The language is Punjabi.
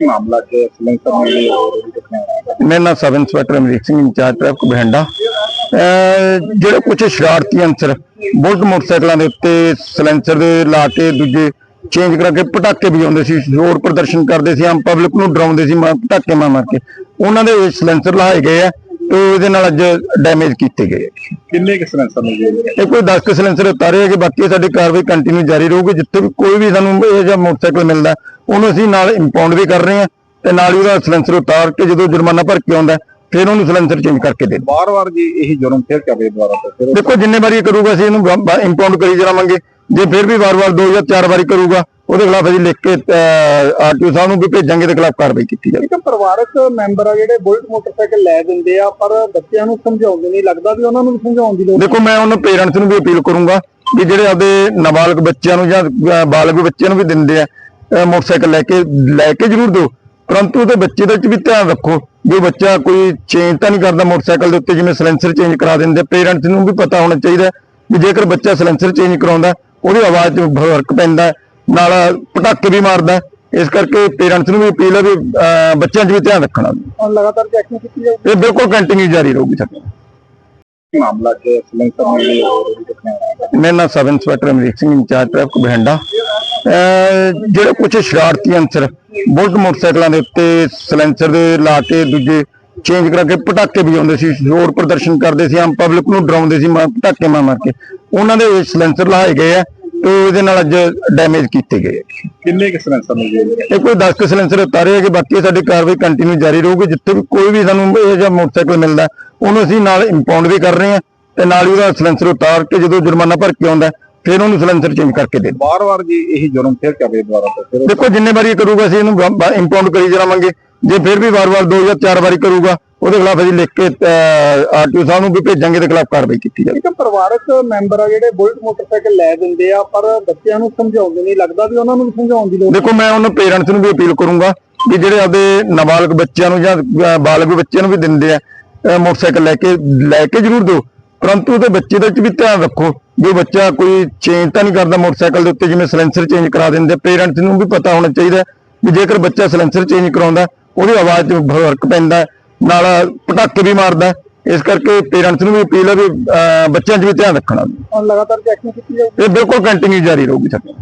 ਮਾਮਲਾ ਕਿ sub inspector Amrik Singh incharge traffic Bathinda ਜਿਹੜੇ ਕੁਝ ਸ਼ਰਾਰਤੀ ਅੰਸਰ ਬੁਲਟ ਮੋਟਰਸਾਈਕਲਾਂ ਦੇ ਉੱਤੇ ਸਲੈਂਸਰ ਦੇ ਲਾ ਕੇ ਦੂਜੇ ਚੇਂਜ ਕਰਾ ਕੇ ਪਟਾਕੇ ਵਜਾਉਂਦੇ ਸੀ ਜ਼ੋਰ ਪ੍ਰਦਰਸ਼ਨ ਕਰਦੇ ਸੀ ਆਮ ਪਬਲਿਕ ਨੂੰ ਡਰਾਉਂਦੇ ਸੀ ਮਾ- ਪਟਾਕੇ ਮਾਰ ਮਾਰ ਕੇ। ਉਹਨਾਂ ਦੇ ਸਲੈਂਸਰ ਲਾਏ ਗਏ ਆ ਤੇ ਇਹਦੇ ਨਾਲ ਅੱਜ ਡੈਮੇਜ ਕੀਤੇ ਗਏ ਆ। ਕਿੰਨੇ ਕਿ ਸਿਲੰਡਰ ਮਿਲੇ ਇਹ ਕੋਈ 10 ਕੁ ਸਿਲੰਸਰ ਉਤਾਰੇ ਹੈਗੇ ਬਾਕੀ ਸਾਡੀ ਕਾਰਵਾਈ ਕੰਟੀਨਿਊ ਜਾਰੀ ਰਹੂਗੀ ਜਿੱਥੇ ਵੀ ਕੋਈ ਵੀ ਸਾਨੂੰ ਇਹ ਜਿਹਾ ਮੋਟਰਸਾਈਕਲ ਮਿਲਦਾ ਉਹਨੂੰ ਅਸੀਂ ਨਾਲ ਇੰਪਾਊਂਡ ਵੀ ਕਰ ਰਹੇ ਹਾਂ ਤੇ ਨਾਲ ਹੀ ਉਹਦਾ ਸਿਲੰਸਰ ਉਤਾਰ ਕੇ ਜਦੋਂ ਜੁਰਮਾਨਾ ਭਰ ਕੇ ਆਉਂਦਾ ਫਿਰ ਉਹਨੂੰ ਸਿਲੰਸਰ ਚੇਂਜ ਕਰਕੇ ਦੇ ਵਾਰ-ਵਾਰ ਜੀ ਇਹੀ ਜੁਰਮ ਫਿਰ ਕਰੇ ਦੁਬਾਰਾ ਦੇਖੋ ਜਿੰਨੇ ਵਾਰੀ ਕਰੂਗਾ ਅਸੀਂ ਇਹਨੂੰ ਇੰਪਾਊਂਡ ਕਰੀ ਜਾਵਾਂਗੇ। ਜੇ ਫਿਰ ਵੀ ਵਾਰ-ਵਾਰ ਦੋ ਜਾਂ ਚਾਰ ਵਾਰੀ ਕਰੂਗਾ ਉਹਦੇ ਖਿਲਾਫ ਅਸੀਂ ਲਿਖ ਕੇ ਆਰਟੀਓ ਸਾਹਿਬ ਨੂੰ ਵੀ ਭੇਜਾਂਗੇ ਤੇ ਖਿਲਾਫ ਕਾਰਵਾਈ ਕੀਤੀ ਜਾਵੇ ਇੱਕ ਪਰਿਵਾਰਕ ਮੈਂਬਰ ਆ ਜਿਹੜੇ ਬੁਲਟ ਮੋਟਰਸਾਈਕਲ ਲੈ ਦਿੰਦੇ ਆ ਪਰ ਬੱਚਿਆਂ ਨੂੰ ਸਮਝਾਉਂਦੇ ਨਹੀਂ। ਲੱਗਦਾ ਵੀ ਉਹਨਾਂ ਨੂੰ ਸਮਝਾਉਣ ਦੀ ਲੋੜ ਦੇਖੋ ਮੈਂ ਉਹਨਾਂ ਪੇਰੈਂਟਸ ਨੂੰ ਵੀ ਅਪੀਲ ਕਰੂੰਗਾ ਕਿ ਜਿਹੜੇ ਆਪਦੇ ਨਾਬਾਲਗ ਬੱਚਿਆਂ ਨੂੰ ਜਾਂ ਬਾਲਗ ਬੱਚਿਆਂ ਨੂੰ ਵੀ ਦਿੰਦੇ ਆ ਮੋਟਰਸਾਈਕਲ ਲੈ ਕੇ ਲੈ ਕੇ ਜ਼ਰੂਰ ਦਿਓ ਪਰੰਤੂ ਉਹਦੇ ਬੱਚੇ ਦੇ ਵੀ ਧਿਆਨ ਰੱਖੋ। ਜੋ ਬੱਚਾ ਕੋਈ ਚੇਂਜ ਤਾਂ ਨਹੀਂ ਕਰਦਾ ਮੋਟਰਸਾਈਕਲ ਦੇ ਉੱਤੇ ਜਿਵੇਂ ਸਲੈਂਸਰ ਚੇਂਜ ਕਰਾ ਦਿੰਦੇ ਪੇਰੈਂਟਸ ਨੂੰ ਵੀ ਪਤਾ ਹੋਣਾ ਚਾਹੀਦਾ ਵੀ ਜੇਕਰ ਬੱਚਾ ਸਲੈਂਸਰ ਚੇਂਜ ਕਰਾਉਂਦਾ ਉਹਦੀ ਆਵਾਜ਼ 'ਚ ਫ਼ਰਕ ਪੈਂਦਾ ਨਾਲ ਪਟਾਕੇ ਵੀ ਮਾਰਦਾ। ਇਸ ਕਰਕੇ ਪੇਰੈਂਟਸ ਨੂੰ ਵੀ ਅਪੀਲ ਹੈ ਵੀ ਬੱਚਿਆਂ 'ਚ ਵੀ ਧਿਆਨ ਰੱਖਣਾ। ਹੁਣ ਲਗਾਤਾਰ ਚੈਕਿੰਗ ਕੀਤੀ ਜਾਊਗੀ ਇਹ ਬਿਲਕੁਲ ਕੰਟੀਨਿਊ ਜਾਰੀ ਰਹੂਗੀ ਸਾਡੀ ਮਾਮਲਾ ਕਿ ਹੋਈ ਮੇਰਾ ਨਾਮ sub inspector Amrik Singh incharge traffic Bathinda ਜਿਹੜੇ ਕੁਝ ਸ਼ਰਾਰਤੀ ਅੰਸਰ ਬੁਲਟ ਮੋਟਰਸਾਈਕਲਾਂ ਦੇ ਉੱਤੇ ਸਲੈਂਸਰ ਦੇ ਲਾ ਕੇ ਦੂਜੇ ਚੇਂਜ ਕਰਾ ਕੇ ਪਟਾਕੇ ਵਜਾਉਂਦੇ ਸੀ ਜ਼ੋਰ ਪ੍ਰਦਰਸ਼ਨ ਕਰਦੇ ਸੀ ਆਮ ਪਬਲਿਕ ਨੂੰ ਡਰਾਉਂਦੇ ਸੀ ਪਟਾਕੇ ਮਾਰ ਮਾਰ ਕੇ ਉਹਨਾਂ ਦੇ ਸਲੈਂਸਰ ਲਾਏ ਗਏ ਆ ਤੇ ਇਹਦੇ ਨਾਲ ਅੱਜ ਡੈਮੇਜ ਕੀਤੇ ਗਏ। ਕਿੰਨੇ ਕਿ ਸਿਲੰਡਰ ਮਿਲੇ ਇਹ ਕੋਈ 10 ਕੁ ਸਿਲੰਸਰ ਉਤਾਰੇ ਹੈਗੇ ਬਾਕੀ ਸਾਡੀ ਕਾਰਵਾਈ ਕੰਟੀਨਿਊ ਜਾਰੀ ਰਹੂਗੀ ਜਿੱਥੇ ਵੀ ਕੋਈ ਵੀ ਸਾਨੂੰ ਇਹ ਜਿਹਾ ਮੋਟਰਸਾਈਕਲ ਮਿਲਦਾ ਉਹਨੂੰ ਅਸੀਂ ਨਾਲ ਇੰਪਾਊਂਡ ਵੀ ਕਰ ਰਹੇ ਹਾਂ ਤੇ ਨਾਲ ਹੀ ਉਹਦਾ ਸਿਲੰਸਰ ਉਤਾਰ ਕੇ ਜਦੋਂ ਜੁਰਮਾਨਾ ਭਰ ਕੇ ਆਉਂਦਾ ਫਿਰ ਉਹਨੂੰ ਸਿਲੰਸਰ ਚੇਂਜ ਕਰਕੇ ਦੇ ਵਾਰ-ਵਾਰ ਜੀ ਇਹੀ ਜੁਰਮ ਫਿਰ ਕਰੇ ਦੁਬਾਰਾ ਤੋਂ। ਫਿਰ ਦੇਖੋ ਜਿੰਨੇ ਵਾਰੀ ਕਰੂਗਾ ਅਸੀਂ ਇਹਨੂੰ ਇੰਪਾਊਂਡ ਕਰੀ ਜਾਵਾਂਗੇ। ਜੇ ਫਿਰ ਵੀ ਵਾਰ-ਵਾਰ ਦੋ ਜਾਂ ਚਾਰ ਵਾਰੀ ਕਰੂਗਾ ਉਹਦੇ ਖਿਲਾਫ ਅਸੀਂ ਲਿਖ ਕੇ ਆਰਟੀਓ ਸਾਹਿਬ ਨੂੰ ਵੀ ਭੇਜਾਂਗੇ ਤੇ ਖਿਲਾਫ ਕਾਰਵਾਈ ਕੀਤੀ ਜਾਵੇ। ਇੱਕ ਪਰਿਵਾਰਕ ਮੈਂਬਰ ਆ ਜਿਹੜੇ ਬੁਲਟ ਮੋਟਰਸਾਈਕਲ ਲੈ ਦਿੰਦੇ ਆ ਪਰ ਬੱਚਿਆਂ ਨੂੰ ਸਮਝਾਉਂਦੇ ਨਹੀਂ। ਲੱਗਦਾ ਵੀ ਉਹਨਾਂ ਨੂੰ ਵੀ ਸਮਝਾਉਣ ਦੀ ਲੋੜ ਦੇਖੋ ਮੈਂ ਉਹਨਾਂ ਪੇਰੈਂਟਸ ਨੂੰ ਵੀ ਅਪੀਲ ਕਰੂੰਗਾ ਕਿ ਜਿਹੜੇ ਆਪਦੇ ਨਾਬਾਲਗ ਬੱਚਿਆਂ ਨੂੰ ਜਾਂ ਬਾਲਗ ਬੱਚਿਆਂ ਨੂੰ ਵੀ ਦਿੰਦੇ ਆ ਮੋਟਰਸਾਈਕਲ ਲੈ ਕੇ ਲੈ ਕੇ ਜ਼ਰੂਰ ਦਿਓ ਪਰੰਤੂ ਉਹਦੇ ਬੱਚੇ ਦੇ ਵਿੱਚ ਵੀ ਧਿਆਨ ਰੱਖੋ। ਜੋ ਬੱਚਾ ਕੋਈ ਚੇਂਜ ਤਾਂ ਨਹੀਂ ਕਰਦਾ ਮੋਟਰਸਾਈਕਲ ਦੇ ਉੱਤੇ ਜਿਵੇਂ ਸਲੈਂਸਰ ਚੇਂਜ ਕਰਾ ਦਿੰਦੇ। ਪੇਰੈਂਟਸ ਨੂੰ ਵੀ ਪਤਾ ਹੋਣਾ ਚਾਹੀਦਾ ਵੀ ਜੇਕਰ ਬੱਚਾ ਸਲੈਂਸਰ ਚੇਂਜ ਕਰਾਉਂਦਾ ਉਹਦੀ ਆਵਾਜ਼ 'ਚ ਫ਼ਰਕ ਪੈਂਦਾ ਨਾਲ ਪਟਾਕੇ ਵੀ ਮਾਰਦਾ। ਇਸ ਕਰਕੇ ਪੇਰੈਂਟਸ ਨੂੰ ਵੀ ਅਪੀਲ ਹੈ ਵੀ ਬੱਚਿਆਂ 'ਚ ਵੀ ਧਿਆਨ ਰੱਖਣਾ। ਹੁਣ ਲਗਾਤਾਰ ਚੈਕਿੰਗ ਕੀਤੀ ਜਾਊਗੀ ਇਹ ਬਿਲਕੁਲ ਕੰਟੀਨਿਊ ਜਾਰੀ ਰਹੂਗੀ ਸਾਡੀ